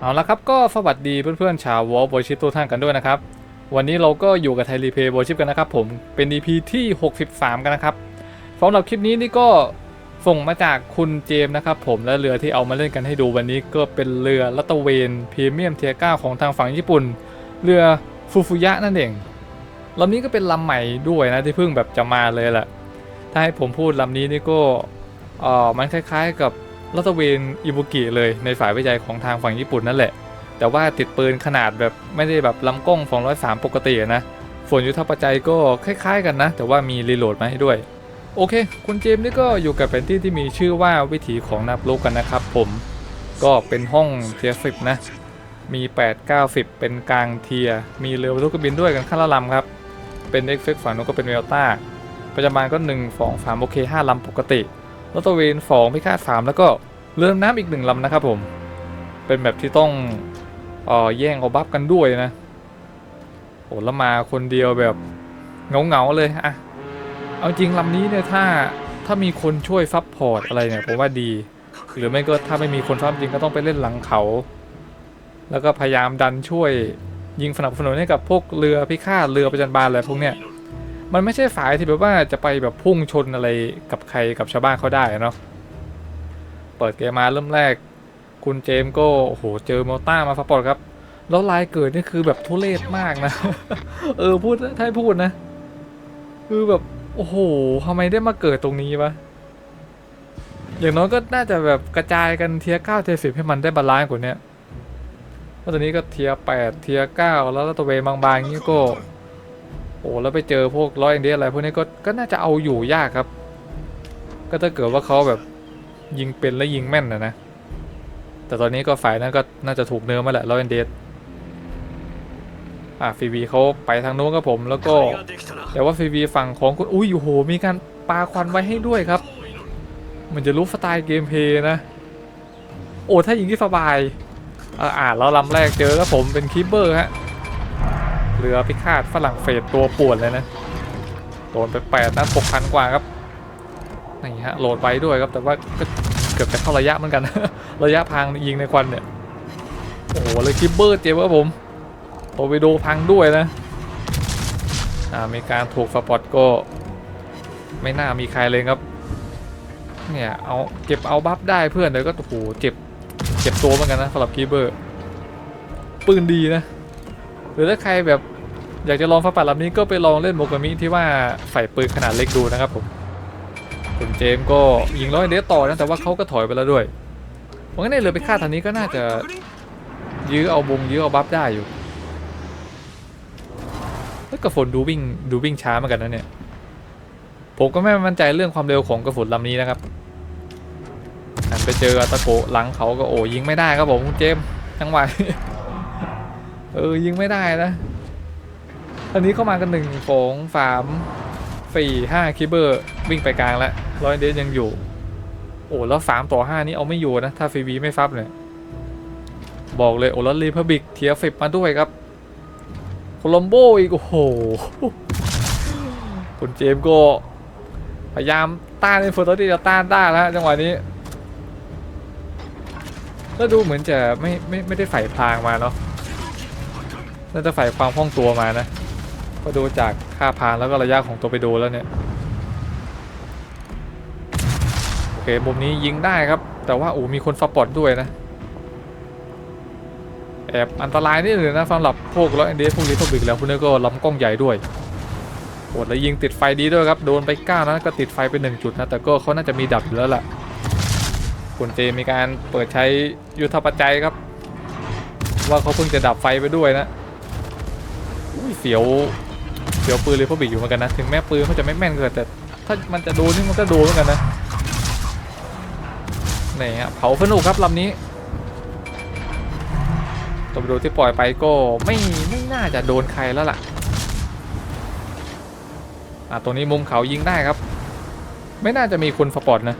เอาละครับก็สวัสดีเพื่อนๆชาววอลโบชิปทุกท่านกันด้วยนะครับ วันนี้เราก็อยู่กับไทยรีเพย์โบชิปกันนะครับผมเป็น EP ที่ 63 กันนะครับสำหรับคลิปนี้นี่ก็ส่งมาจากคุณเจมส์นะครับผมและเรือที่เอามาเล่นกันให้ดูวันนี้ก็เป็นเรือลัตเวนพรีเมียมเทียก้าของทางฝั่งญี่ปุ่น เรือฟูฟุยะนั่นเองลำนี้ก็เป็นลำใหม่ด้วยนะที่เพิ่งแบบจะมาเลยแหละถ้าให้ผมพูดลำนี้นี่ก็เออมันคล้ายๆกับ ลอตเวนอิบุกิเลยในฝ่ายวิจัยของทางฝั่งญี่ปุ่นนั่นแหละ แต่ว่าติดปืนขนาดแบบไม่ได้แบบลำกล้อง 203 ปกตินะส่วนยุทธปัจจัยก็คล้ายๆ กันนะ แต่ว่ามีรีโหลดมาให้ด้วย โอเค คุณเจมส์นี่ก็อยู่กับแผนที่ที่มีชื่อว่าวิถีของนักรบกันนะครับผมก็เป็นห้องเทียสิบนะ มี 8 9 10 เป็นกลางเทียร์มีเรือบรรทุกเครื่องบินด้วยกันข้างละลำครับ เป็นเอ็กเฟกฝั่งนู้นก็เป็นเวลต้าปัจจุบันก็ 1 2 3 โอเค 5 ลำปกติ ลอตเตร์เวนสองพิฆาตสามแล้วก็เรือดำน้ำอีกหนึ่งลำนะครับผม เป็นแบบที่ต้องออแย่งเอาบัฟกันด้วยนะโอ้แล้วมาคนเดียวแบบเงาๆเลยอะเอาจริงลำนี้เนี่ยถ้าถ้ามีคนช่วยซับพอร์ตอะไรเนี่ยผมว่าดี หรือไม่ก็ถ้าไม่มีคนซับจริงก็ต้องไปเล่นหลังเขา แล้วก็พยายามดันช่วยยิงสนับสนุนให้กับพวกเรือพิฆาตเรือประจันบานอะไรพวกเนี้ย มันไม่ใช่สายที่แบบว่าจะไปแบบพุ่งชนอะไรกับใครกับชาวบ้านเขาได้เนาะเปิดเกมมาเริ่มแรก คุณเจมส์ก็โอ้โหเจอมอต้ามาฟาปอร์ตครับ แล้วลายเกิดนี่คือแบบทุเรศมากนะ เออพูดถ้าพูดนะ คือแบบโอ้โหทำไมได้มาเกิดตรงนี้วะอย่างน้อยก็น่าจะแบบกระจายกันเทียร์เก้าเทียร์สิบให้มันได้บาลานซ์กว่านี้เพราะตอนนี้ก็เทียร์แปดเทียร์เก้าแล้วตะเวนบางๆอย่างนี้ก็ อ้แล้วไปเจอพวกร้อยเอ็นเดอะไรพวกนี้ก็ก็น่าจะเอาอยู่ยากครับ ก็ถ้าเกิดว่าเขาแบบยิงเป็นและยิงแม่นนะนะ แต่ตอนนี้ก็ฝ่ายนั้นก็น่าจะถูกเนื้อมาแหละร้อยเอ็นเดอะฟีวีเขาไปทางโน้นครับผมแล้วก็ แต่ว่าฟีวีฝั่งของคุณอุ้ยโอ้โหมีการปาควันไว้ให้ด้วยครับ มันจะรู้สไตล์เกมเพย์นะ โอ้ถ้ายิงที่สบายอ่าอ่านแล้วลำแรกเจอครับผมเป็นคิปเบอร์ฮะ เรือพิฆาตฝรั่งเศสตัวป่วนเลยนะ โดนไปแปดนัดหกพันกว่าครับ นี่ฮะโหลดไปด้วยครับ แต่ว่าก็เกือบจะเข้าระยะเหมือนกัน ระยะพังยิงในควันเนี่ย โอ้โหเลยคิปเบอร์เจ็บครับผมโตไปดูพังด้วยนะอ่ามีการถูกสปอตก็ ไม่น่ามีใครเลยครับ เนี่ยเอาเก็บเอาบัฟได้เพื่อนแต่ก็โอ้โหเจ็บเจ็บตัวเหมือนกันนะสำหรับคิปเบอร์ ปืนดีนะ หรือถ้าใครแบบอยากจะลองฟ้าปัดลำนี้ก็ไปลองเล่นโมกามิที่ว่าใส่ปืนขนาดเล็กดูนะครับผมคุณเจมส์ก็ยิงร้อยเดสต่อนะแต่ว่าเขาก็ถอยไปแล้วด้วยเพราะงั้นในเรือไปฆ่าทางนี้ก็น่าจะยื้อเอาบงยื้อเอาบัฟได้อยู่เฮ้ยกระฝนดูวิ่งดูวิ่งช้าเหมือนกันนะเนี่ยผมก็ไม่มั่นใจเรื่องความเร็วของกระฝนลำนี้นะครับหันไปเจอตะโกหลังเขาก็โอ้ยิงไม่ได้ครับผมคุณเจมส์จังหวะ เออยิงไม่ได้นะอันนี้เข้ามากันหนึ่งสองสามสี่ห้าคิเบอร์วิ่งไปกลางแล้วร้อยเดนยังอยู่ โอ้แล้วสามต่อห้านี้เอาไม่อยู่นะ ถ้าฟีวีไม่ฟับเนี่ยบอกเลย โอ้แล้วรีพับบิกเทียฟิบมาด้วยครับโคลัมโบอีก โอ้โหคุณเจมส์ก็พยายามต้านในโฟโตที่จะต้านได้แล้วจังหวะนี้แล้วดูเหมือนจะไม่ไม่ไม่ได้ใส่พลางมาเนาะ น่าจะใส่ความคล่องตัวมานะก็ดูจากค่าพานแล้วก็ระยะของตัวไปดูแล้วเนี่ยโอเคมุมนี้ยิงได้ครับ แต่ว่าโอ้มีคนซัพพอร์ตด้วยนะแอบอันตรายนิดหนึ่งนะสำหรับพวกร้อยเอ็นเดพวกลิทบิกแล้วพวกนี้ก็ลำกล้องใหญ่ด้วยโหดแล้วยิงติดไฟดีด้วยครับโดนไป9นะก็ติดไฟไป1จุดนะแต่ก็เขาน่าจะมีดับอยู่แล้วล่ะคุณเจมีการเปิดใช้ยุทธปัจจัยครับ ว่าเขาเพิ่งจะดับไฟไปด้วยนะ อุ้ยเสียวเสียวปืนเลยพวกบิกอยู่เหมือนกันนะ ถึงแม้ปืนเขาจะไม่แม่นเกินแต่ถ้ามันจะโดนนี่มันก็โดนเหมือนกันนะนี่ฮะเผาสนุกครับลำนี้ตัวดูที่ปล่อยไปก็ไม่ไม่น่าจะโดนใครแล้วล่ะอะตรงนี้มุมเขายิงได้ครับ ไม่น่าจะมีคนสปอร์ตนะ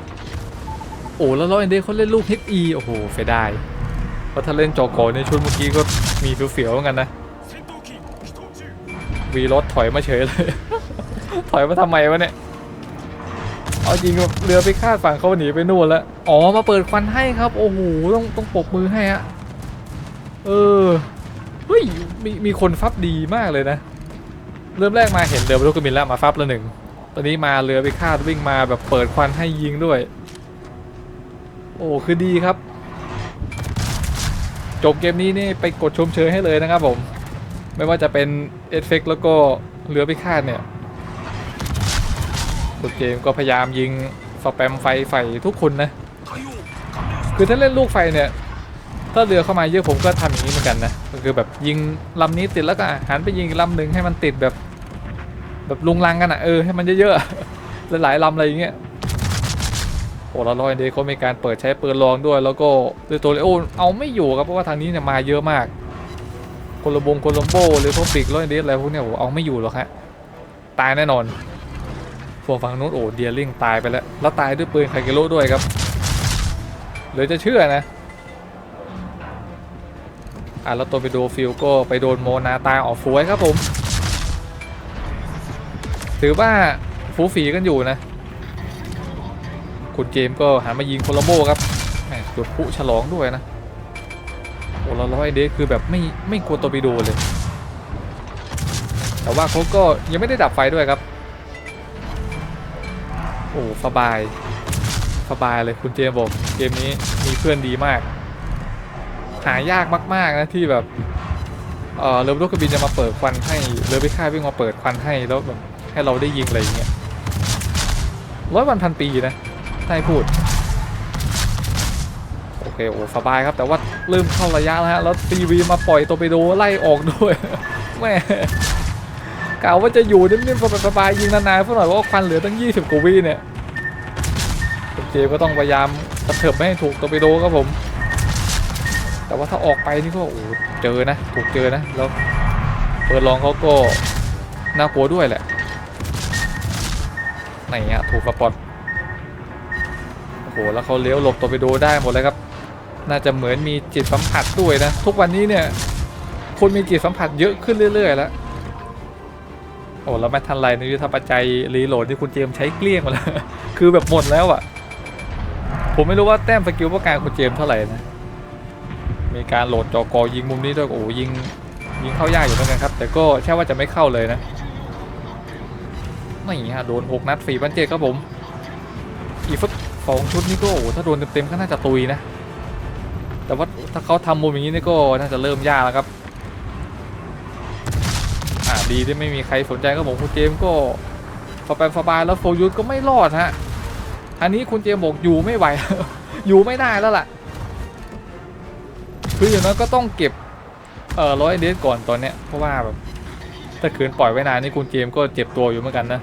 โอ้แล้วร้อยเอ็นเขาเล่นลูก HE โอ้โหเสียดายเพราะถ้าเล่นจอโกในชุดเมื่อกี้ก็มีเสียวๆเหมือนกันนะ วีรถถอยมาเฉยเลย ถอยมาทำไมวะเนี่ย เอาจริงเรือไปคาดฝั่งเขาหนีไปนู่นแล้ว อ๋อมาเปิดควันให้ครับ โอ้โหต้องต้องปบมือให้ฮะ เออ เฮ้ยมีมีคนฟับดีมากเลยนะ เริ่มแรกมาเห็นเรือรถกระบินแล้วมาฟับละหนึ่ง ตอนนี้มาเรือไปคาดวิ่งมาแบบเปิดควันให้ยิงด้วย โอ้คือดีครับจบเกมนี้นี่ไปกดชมเชยให้เลยนะครับผม ไม่ว่าจะเป็นเอฟเฟกแล้วก็เรือไปคาดเนี่ยคุณเกมก็พยายามยิงสแปมไฟไฟทุกคนนะ คือถ้าเล่นลูกไฟเนี่ย ถ้าเรือเข้ามาเยอะผมก็ทำอย่างนี้เหมือนกันนะก็คือแบบยิงลำนี้ติดแล้วก็หันไปยิงลำหนึ่งให้มันติดแบบ แบบลุงลังกันอะเออให้มันเยอะๆหลายๆลำอะไรอย่างเงี้ยโอ้ละร้อยเดย์เขามีการเปิดใช้ปืนลองด้วย แล้วก็ด้วยตัวเลโอเอาไม่อยู่ครับเพราะว่าทางนี้เนี่ยมาเยอะมาก ละบงโคนลมโบหรือพวกปิกร้อยเดย์อะไรพวกเนี้ยโอ้เอาไม่อยู่หรอกฮะตายแน่นอนพวกฝั่งนู้นโอ้เดียริงตายไปแล้ว แล้วตายด้วยปืนไคเกโร่ด้วยครับเหลือจะเชื่อนะอะแล้วตัวไปโดฟิลก็ไปโดนโมนาตายออกฟวยครับผม ถือว่าฟูฝีกันอยู่นะ คุณเจมก็หันมายิงโคลาโบครับจุดพลุฉลองด้วยนะ โอ้ละร้อยเดคือแบบไม่ไม่กลัวตัวไปดูเลย แต่ว่าเขาก็ยังไม่ได้ดับไฟด้วยครับ โอ้สบายสบายเลยคุณเจมบอกเกมนี้มีเพื่อนดีมาก หายากมากๆนะที่แบบเออเรือรถกระบินจะมาเปิดควันให้เรือพิฆาตวิ่งมาเปิดควันให้แล้วแบบให้เราได้ยิงอะไรอย่างเงี้ยร้อยวันพันปีนะถ้าให้พูด เคโอ้สบายครับ แต่ว่าเริ่มเข้าระยะแล้วฮะแล้วทีวีมาปล่อยตัวไปโดไล่ออกด้วยแม่กล่าวว่าจะอยู่นิ่มๆสบายๆยิงนานๆเพื่อหน่อยว่าควันเหลือตั้ง 20กว่าวิเนี่ยเจก็ต้องพยายามกระเถิบไม่ให้ถูกตัวไปโดครับผม แต่ว่าถ้าออกไปนี่ก็โอ้เจอนะ ถูกเจอนะแล้วเปิดลองเขาก็น่ากลัวด้วยแหละไหนอะถูกสปอตโอ้โหแล้วเขาเลี้ยวหลบตัวไปโดได้หมดเลยครับ น่าจะเหมือนมีจิตสัมผัสด้วยนะ ทุกวันนี้เนี่ยคนมีจิตสัมผัสเยอะขึ้นเรื่อย ๆ แล้ว โอ้แล้วไม่ทันไรนะยุทธปัจจัยรีโหลดที่คุณเจมใช้เกลี้ยงหมดแล้ว คือแบบหมดแล้วอะผมไม่รู้ว่าแต้มสกิลป้องกันคุณเจมเท่าไหร่นะ มีการโหลดจอกอยิงมุมนี้ด้วยโอ้ยิงยิงเข้ายากอยู่เหมือนกันครับ แต่ก็ใช่ว่าจะไม่เข้าเลยนะนี่ฮะโดน6นัดฟรีบันเจครับผม อีฟสองชุดนี้ก็โอ้ถ้าโดนเต็มๆก็น่าจะตุยนะ แต่ว่าถ้าเขาทำมุมอย่างนี้นี่ก็น่าจะเริ่มยากแล้วครับ อ่าดีที่ไม่มีใครสนใจครับผมคุณเจมก็สแปมสบายแล้วโฟยุทก็ไม่รอดฮะ อันนี้คุณเจมบอกอยู่ไม่ไหว อยู่ไม่ได้แล้วล่ะ คืออย่างน้อยก็ต้องเก็บเอ่อร้อยเดสก่อนตอนเนี้ยเพราะว่าแบบถ้าคืนปล่อยไว้นานนี่คุณเจมก็เจ็บตัวอยู่เหมือนกันนะ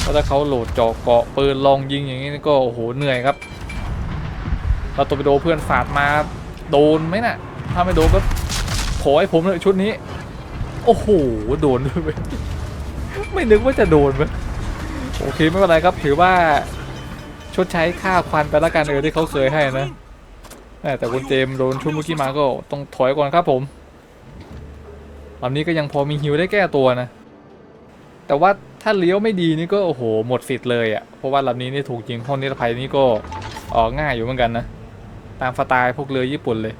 เพราะถ้าเขาโหลดจาะเกาะปืนลองยิงอย่างนี้ก็โอ้โหเหนื่อยครับ เราตัวไปโดนเพื่อนฝาดมาโดนไหมน่ะ ถ้าไม่โดนก็ขอให้ผมเลยชุดนี้ โอ้โห โดนด้วยเว้ยไม่นึกว่าจะโดนเว้ยโอเคไม่เป็นไรครับถือว่าชดใช้ค่าควันไปแล้วกันเออที่เขาเคยให้นะแต่คุณเจมโดนชุดเมื่อกี้มาก็ต้องถอยก่อนครับผมลำนี้ก็ยังพอมีฮิวได้แก้ตัวนะ แต่ว่าถ้าเลี้ยวไม่ดีนี่ก็โอ้โหหมดสิทธิ์เลยอะ่ะเพราะว่าลำนี้นี่ถูกยิงห้องนิรภัยนี่ก็ออกง่ายอยู่เหมือนกันนะ ตามสไตล์พวกเรือญี่ปุ่นเลย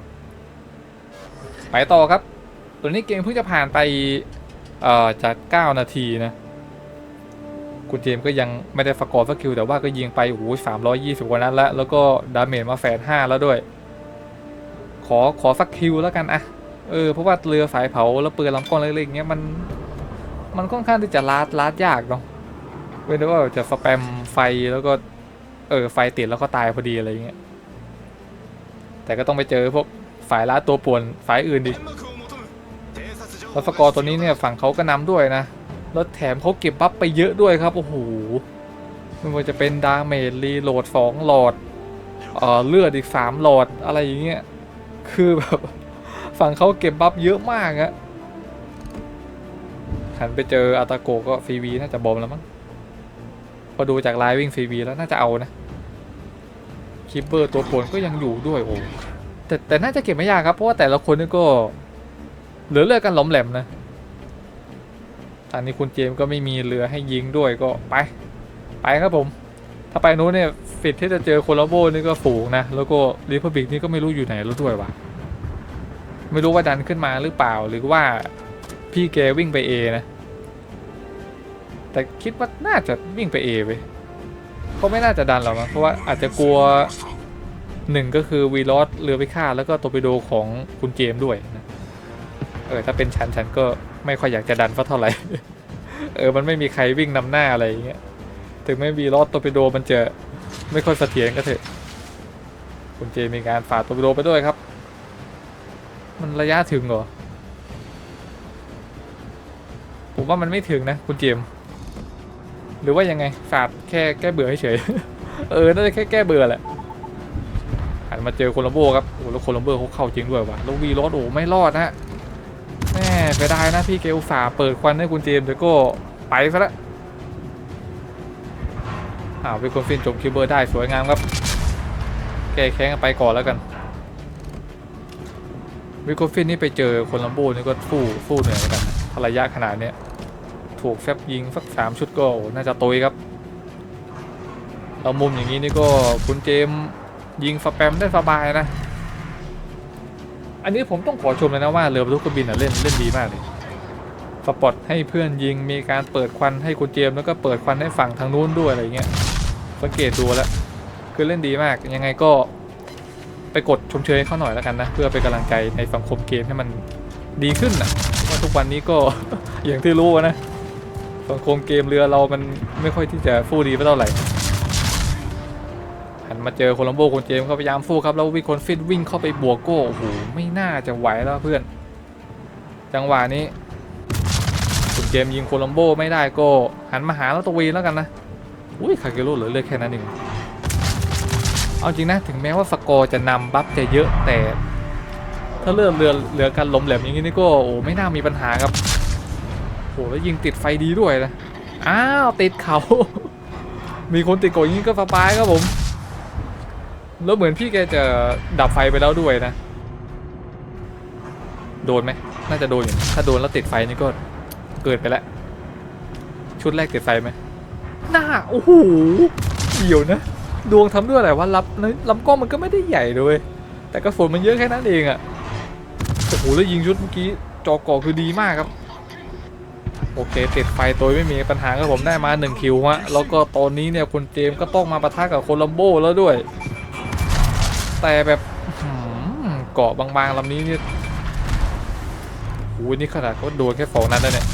ไปต่อครับ ตัวนี้เกมเพิ่งจะผ่านไปเอ่อจาก 9 นาทีนะคุณเจมก็ยังไม่ได้ฟกอร์สักคิวแต่ว่าก็ยิงไปโอ้โหสามร้อยยี่สิบกว่านัดแล้วแล้วก็ดาเมจมาแฝดห้าแล้วด้วย ขอขอสักคิวแล้วกันอะเออเพราะว่าเรือสายเผาแล้วปืนลำกล้องเล็กๆอย่างเงี้ยมันมันค่อนข้างที่จะลาดลาดยากเนาะเว้นแต่ว่าจะสแปมไฟแล้วก็เออไฟติดแล้วก็ตายพอดีอะไรเงี้ย แต่ก็ต้องไปเจอพวกฝ่ายลาตัวป่วนฝ่ายอื่นดิแล้วสกอร์ตัวนี้เนี่ยฝั่งเขาก็นำด้วยนะ แล้วแถมเขาเก็บบัฟไปเยอะด้วยครับ โอ้โหไม่ว่าจะเป็นดาเมจรีโหลด2หลอดเอ่อเลือดอีก3หลอดอะไรอย่างเงี้ย คือแบบฝั่งเขาเก็บบัฟเยอะมากอะหันไปเจออาตาโกก็ฟรีวีน่าจะบอมแล้วมั้ง พอดูจากไลน์วิ่งฟรีวีแล้วน่าจะเอานะ คิปเปอร์ตัวปวนก็ยังอยู่ด้วยโอ้แต่แต่น่าจะเก็บไม่ยากครับ เพราะว่าแต่ละคนนี่ก็ เหลือเลือดกันหล้อมแหลมนะตอนนี้คุณเจมก็ไม่มีเรือให้ยิงด้วยก็ไป ไปครับผม ถ้าไปนู้นเนี่ยฟิตที่จะเจอโคลัมโบนี่ก็ฝูงนะ แล้วก็ริพับบิกนี่ก็ไม่รู้อยู่ไหนแล้วด้วยวะไม่รู้ว่าดันขึ้นมาหรือเปล่าหรือว่าพี่แกวิ่งไป A นะ แต่คิดว่าน่าจะวิ่งไป A ไป เขาไม่น่าจะดันหรอกนะเพราะว่าอาจจะกลัวหนึ่งก็คือวีลอสเรือไปฆ่าแล้วก็โตปิโดของคุณเจมด้วยนะเออถ้าเป็นฉันฉันก็ไม่ค่อยอยากจะดันสักเท่าไหร่เออมันไม่มีใครวิ่งนำหน้าอะไรอย่างเงี้ยถึงไม่วีลอสโตปิโดมันจะไม่ค่อยเสถียรก็เถอะคุณเจมมีการฝ่าโตปิโดไปด้วยครับ มันระยะถึงเหรอผมว่ามันไม่ถึงนะคุณเจม หรือว่ายังไงฝาดแค่แก้เบื่อเฉยเออน่าจะแค่แก้เบื่อแหละหันมาเจอโคลัมโบครับโอ้แล้วโคลัมโบเขาเข้าจริงด้วยว่ะแล้ววีรอดโอ้ไม่รอดนะแม่ไปได้นะพี่เกลฝาเปิดควันให้คุณเจมส์แต่ก็ไปซะละอ้าวเป็นคนฟินจบคิวเบอร์ได้สวยงามครับแก้แค้นกันไปก่อนแล้วกันวิโกฟินนี่ไปเจอคนลัมโบนี่ก็สู้สู้เหนื่อยเหมือนกันนะถ้ารยะขนาดเนี้ย ถูกแฟบยิงสักสามชุดก็น่าจะตุยครับเรามุมอย่างนี้นี่ก็คุณเจมยิงสแปมได้สบายนะ อันนี้ผมต้องขอชมเลยนะว่าเรือบรรทุกเครื่องบินอะเล่นเล่นดีมากเลยสปอตให้เพื่อนยิงมีการเปิดควันให้คุณเจมแล้วก็เปิดควันให้ฝั่งทางนู้นด้วยอะไรเงี้ยสังเกตดูแล้วคือเล่นดีมากยังไงก็ไปกดชมเชยให้เขาหน่อยแล้วกันนะ เพื่อเป็นกำลังใจในสังคมเกมให้มันดีขึ้นนะว่าทุกวันนี้ก็อย่างที่รู้อะ นะสังคมเกมเรือเรามันไม่ค่อยที่จะสู้ดีไปเท่าไหร่หันมาเจอโคลัมโบคนเจมส์ก็พยายามสู้ครับแล้ววิคนฟิตวิ่งเข้าไปบวกโก้โอ้โหไม่น่าจะไหวแล้วเพื่อน จังหวะนี้คุณเจมยิงโคลัมโบไม่ได้ก็หันมาหาแล้วตะวีแล้วกันนะอุ้ยคาเกโร่เหลือเลือดแค่นั้นเองเอาจริงนะถึงแม้ว่าสกอร์จะนำบัฟจะเยอะแต่ ถ้าเลือดเรือเหลือการล้มแหลมอย่างนี้นี่ก็โอ้ไม่น่ามีปัญหาครับ โอ้แล้วยิงติดไฟดีด้วยนะอ้าวติดเขา มีคนติดโกดอย่างนี้ก็สบายครับผม แล้วเหมือนพี่แกจะดับไฟไปแล้วด้วยนะ โดนไหมน่าจะโดนอยู่ถ้าโดนแล้วติดไฟนี่ก็เกิดไปแล้ว ชุดแรกติดไฟไหมหน้าโอ้โหเกี่ยวนะ ดวงทำด้วยอะไรวะรับลำกล้องมันก็ไม่ได้ใหญ่ด้วยแต่กระสุนมันเยอะแค่นั้นเองอะโอ้โหแล้วยิงชุดเมื่อกี้จอกอคือดีมากครับ โอเค ติดไฟตัวไม่มีปัญหาครับผมได้มา1คิวฮะแล้วก็ตอนนี้เนี่ยคุณเจมส์ก็ต้องมาปะทะกับโคลัมโบแล้วด้วย แต่แบบเกาะบางๆลำนี้เนี่ยโอ้โหนี่ขนาดเขาโดนแค่สองนัดแล้วเนี่ย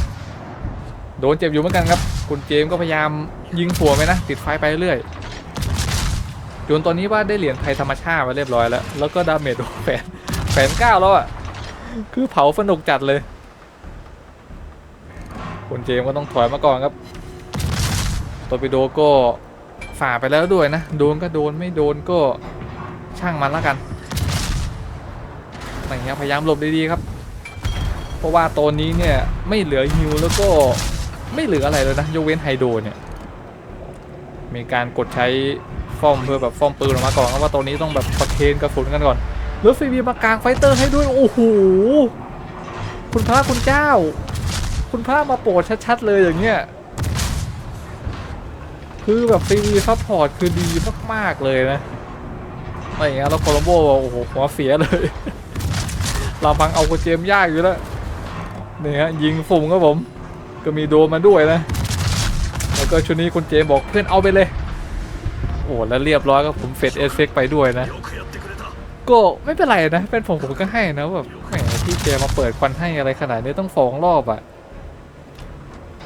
โดนเจ็บอยู่เหมือนกันครับ คุณเจมส์ก็พยายามยิงหัวไปนะติดไฟไปเรื่อยจนตอนนี้ว่าได้เหรียญภัยธรรมชาติมาเรียบร้อยแล้ว แล้วก็ดาเมจแฝนแฝนเก้าแล้วอะคือเผาสนุกจัดเลย คุณเจมส์ก็ต้องถอยมาก่อนครับตอร์ปิโดก็ฝ่าไปแล้วด้วยนะ โดนก็โดนไม่โดนก็ช่างมันแล้วกันอย่างเงี้ยพยายามหลบดีๆครับ เพราะว่าตอนนี้เนี่ยไม่เหลือฮิวแล้วก็ไม่เหลืออะไรเลยนะยกเว้นไฮโดรเนี่ย มีการกดใช้ฟอมเพื่อแบบฟอมปืนออกมาก่อนเพราะว่าตอนนี้ต้องแบบประเคนกระสุนกันก่อนแล้วฟีบีมากลางไฟเตอร์ให้ด้วยโอ้โหคุณพระคุณเจ้า คุณพระมาโปรดชัดๆเลยอย่างเงี้ยคือแบบฟีบีซัพพอร์ตคือดีมากๆเลยนะอะไรเงี้ยแล้วโคลัมโบโอ้โหหัวเสียเลย เราพังเอาโคเจมยากอยู่แล้วนี่ฮะยิงฝุ่งครับผม ก็มีโดมาด้วยนะ แล้วก็ชุดนี้คุณเจมบอกเพื่อนเอาไปเลย โอ้แล้วเรียบร้อยก็ผมเฟดเอฟเฟกไปด้วยนะ ก็ไม่เป็นไรนะ เป็นผมผมก็ให้นะแบบแหมพี่เจมาเปิดควันให้อะไรขนาดนี้ต้องสองรอบอะ่ะ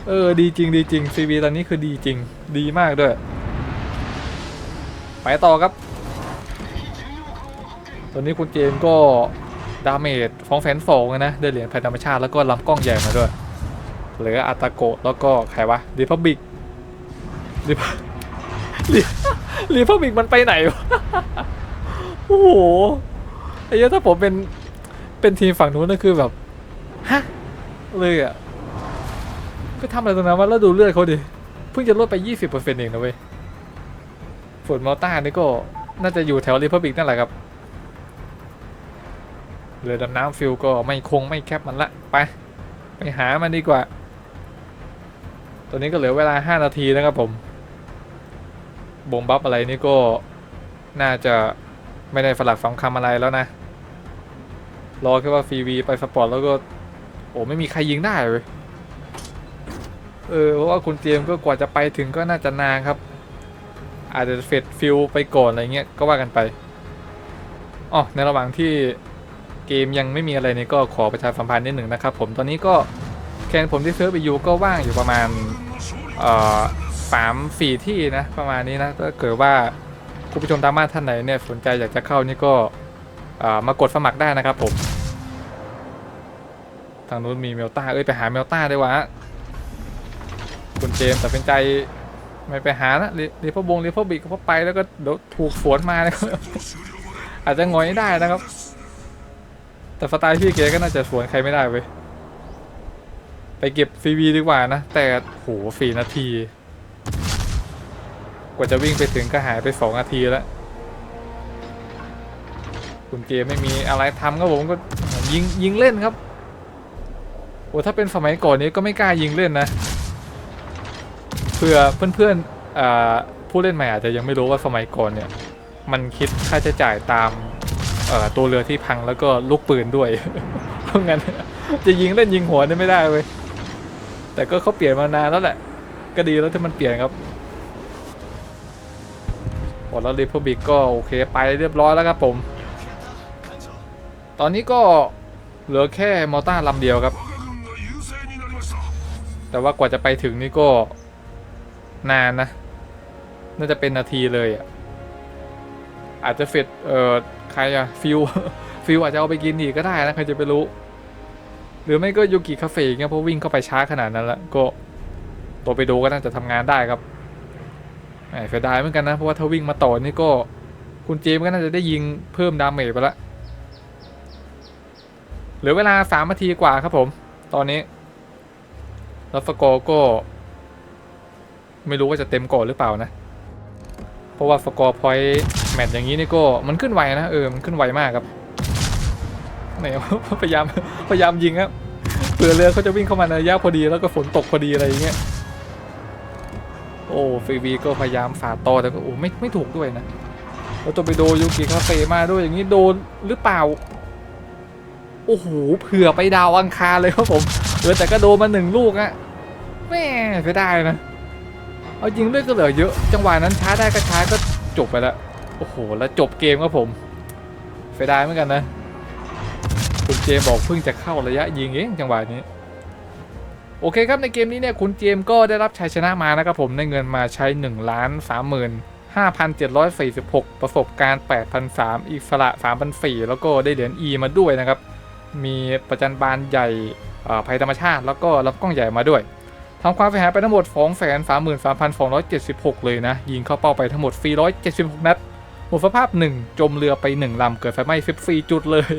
เออ ดีจริงดีจริงซีวีตอนนี้คือดีจริง ดีมากด้วย ไปต่อครับ ตอนนี้คุณเจมก็ ดาเมจฟองแฟนสองนะได้เหรียญภัยธรรมชาติแล้วก็ลำกล้องใหญ่มาด้วย เหลืออาตโกะแล้วก็ใครวะรีพับบิกรีพับรีพับบิกมันไปไหนวะโอ้โหไอ้เหี้ยถ้าผมเป็นเป็นทีมฝั่งนู้นนะคือแบบ ฮะ เลยอะ ไปทำอะไรตรงนั้นวะแล้วดูเลือดเขาดิ เพิ่งจะลดไป 20%เองนะเว้ยฝนมอต้านี่ก็น่าจะอยู่แถวรีพับบิกนั่นแหละครับเรือดำน้ำฟิลก็ไม่คงไม่แคปมันละ ไป ไปหามันดีกว่า ตอนนี้ก็เหลือเวลา 5 นาทีนะครับผมบ่งบัฟอะไรนี่ก็น่าจะไม่ได้ฝลักสองคำอะไรแล้วนะ รอแค่ว่าฟรีวีไปสปอร์ตแล้วก็ โอ้ไม่มีใครยิงได้เลย เออเพราะว่าคุณเจมก็กว่าจะไปถึงก็น่าจะนานครับ อาจจะเฟดฟิลไปก่อนอะไรเงี้ยก็ว่ากันไปอ๋อในระหว่างที่เกมยังไม่มีอะไรเนี่ยก็ขอประชาสัมพันธ์นิดหนึ่งนะครับ ผมตอนนี้ก็แคนผมที่เซิร์ฟไปอยู่ก็ว่างอยู่ประมาณเอ่อสามสี่ที่นะประมาณนี้นะถ้าเกิดว่าคุณผู้ชมทางบ้าท่านไหนเนี่ยสนใจอยากจะเข้านี่ก็เอ่อมากดสมัครได้นะครับผม ทางนู้นมีเมลต้าเอ้ยไปหาเมลต้าได้วะ คุณเจมส์ตัดสินใจไม่ไปหานะรีพบงรีพบิกก็ไปแล้วก็เดี๋ยวถูกสวนมานะครับอาจจะงอยได้นะครับ แต่สไตล์พี่เกก็น่าจะสวนใครไม่ได้เว้ยไปเก็บฟีวีดีกว่านะ แต่โหสี่นาที กว่าจะวิ่งไปถึงก็หายไปสองนาทีแล้ว คุณเกมไม่มีอะไรทำครับผมก็ยิงยิงเล่นครับโอ้ถ้าเป็นสมัยก่อนนี้ก็ไม่กล้ายิงเล่นนะ เพื่อเพื่อนๆอ่าผู้เล่นใหม่อาจจะยังไม่รู้ว่าสมัยก่อนเนี่ย มันคิดค่าใช้จ่ายตามตัวเรือที่พังแล้วก็ลูกปืนด้วย เพราะงั้นจะยิงเล่นยิงหัวนี่ไม่ได้เว้ยแต่ก็เขาเปลี่ยนมานานแล้วแหละ ก็ดีแล้วที่มันเปลี่ยนครับโอ้แล้วรีพับบิกก็โอเคไปเรียบร้อยแล้วครับผม ตอนนี้ก็เหลือแค่มอต้าลำเดียวครับ แต่ว่ากว่าจะไปถึงนี่ก็ นานนะ น่าจะเป็นนาทีเลยอะ อาจจะเฟดเอ่อใครอะฟิวฟิวอาจจะเอาไปกินอีกก็ได้นะใครจะไปรู้ หรือไม่ก็ยูกิคาเฟ่เงี้ยเพราะวิ่งเข้าไปช้าขนาดนั้นล้วก็ตัวไปดูก็น่าจะทำงานได้ครับแหมเสียดายเหมือนกันนะ เพราะว่าถ้าวิ่งมาต่อนี่ก็ คุณเจมส์ก็น่าจะได้ยิงเพิ่มดาเมจไปละเหลือเวลาสามนาทีกว่าครับผม ตอนนี้แล้วสกอร์ก็ ไม่รู้ว่าจะเต็มก่อนหรือเปล่านะ เพราะว่าสกอร์พอยต์แมตช์อย่างนี้นี่ก็มันขึ้นไวนะเออมันขึ้นไวมากครับไหนพยายามพยายามยิงครับเผื่อเรือเขาจะวิ่งเข้ามาในระยะพอดีแล้วก็ฝนตกพอดีอะไรอย่างเงี้ยโอ้ฟีวีก็พยายามฝ่าต่อแต่ก็โอ้ไม่ไม่ถูกด้วยนะแล้วตัวไปโดยูกิคาเฟ่มาด้วยอย่างนี้โดนหรือเปล่า โอ้โหเผื่อไปดาวอังคารเลยครับผมเออแต่ก็โดนมาหนึ่งลูกอะแม่เสียดายนะ เอาจริงด้วยก็เหลือเยอะจังหวะนั้นช้าได้ก็ช้าก็จบไปแล้วโอ้โหแล้วจบเกมครับผมเสียดายเหมือนกันนะคุณเจมบอกเพิ่งจะเข้าระยะยิงเองจังหวะนี้โอเคครับในเกมนี้เนี่ยคุณเจมก็ได้รับชัยชนะมานะครับผมได้เงินมาใช้1ล้าน3 5,746 ประสบการณ์ 8,003อิสระ 3,004 แล้วก็ได้เหรียญ E มาด้วยนะครับ มีประจันบานใหญ่ภัยธรรมชาติ แล้วก็รับกล้องใหญ่มาด้วย ทำความเสียหายไปทั้งหมด 233,276 เลยนะ ยิงเข้าเป้าไปทั้งหมด 476 นัด หมดสภาพ 1 จมเรือไป 1 ลำ เกิดไฟไหม้ 14 จุดเลย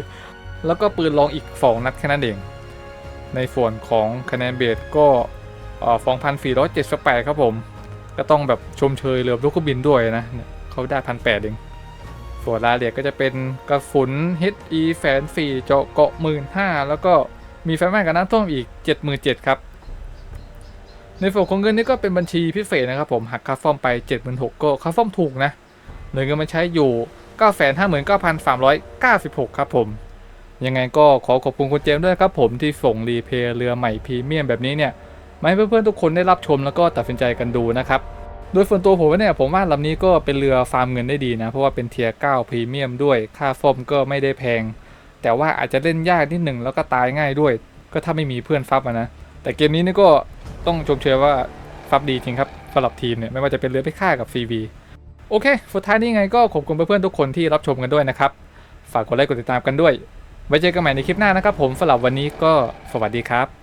แล้วก็ปืนลองอีก 2 นัดแค่นั้นเอง ในส่วนของคะแนนเบสก็เอ่อ2,478 ครับผม ก็ต้องแบบชมเชยเรือลูกบินด้วยนะ เขาได้พันแปดเองส่วนรายละเอียดก็จะเป็นกระสุน HE แฝน4เจาะเกาะ15,000แล้วก็มีไฟไหม้กับน้ำท่วมอีก 77,000 ครับ ในส่วนของเงินนี่ก็เป็นบัญชีพิเศษนะครับผมหักค่าซ่อมไป 76,000ก็ค่าซ่อมถูกนะเหลือเงินมาใช้อยู่ 959,396 ครับผม ยังไงก็ขอขอบคุณคุณเจมส์ด้วยครับผมที่ส่งรีเพย์เรือใหม่พรีเมียมแบบนี้เนี่ยมาให้เพื่อนๆทุกคนได้รับชมแล้วก็ตัดสินใจกันดูนะครับโดยส่วนตัวผมเนี่ยผมว่าลำนี้ก็เป็นเรือฟาร์มเงินได้ดีนะ เพราะว่าเป็นเทียร์9พรีเมียมด้วยค่าซ่อมก็ไม่ได้แพง แต่ว่าอาจจะเล่นยากนิดหนึ่งแล้วก็ตายง่ายด้วย ก็ถ้าไม่มีเพื่อนฟับนะแต่เกมนี้นี่ก็ ต้องชมเชยว่าฟับดีจริงครับสำหรับทีมเนี่ยไม่ว่าจะเป็นเรือพิฆ่ากับ CV โอเค สุดท้ายนี้ไงก็ขอบคุณเพื่อนๆทุกคนที่รับชมกันด้วยนะครับ ฝากกดไลค์กดติดตามกันด้วย ไว้เจอกันใหม่ในคลิปหน้านะครับผมสำหรับวันนี้ก็สวัสดีครับ